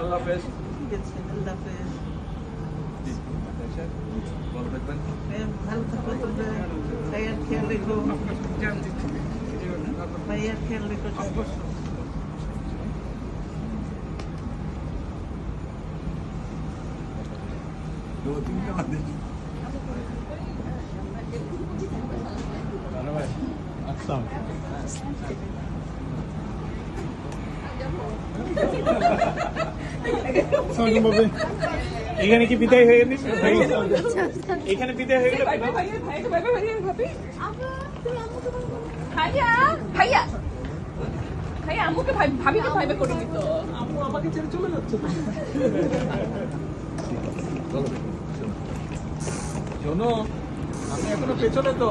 अल्लाह हाफिज अल्लाह हाफिज बहुत बचपन खैर खेल लिखो खैर खेल लिखो सब कुछ दो दिन का बंदे धन्यवाद अच्छा এখানে কি বিদায় হয়ে গেলি এখানে বিদায় হয়ে গেল তো আমাকে ছেড়ে চলে যাচ্ছে আমি এখনো পেছনে তো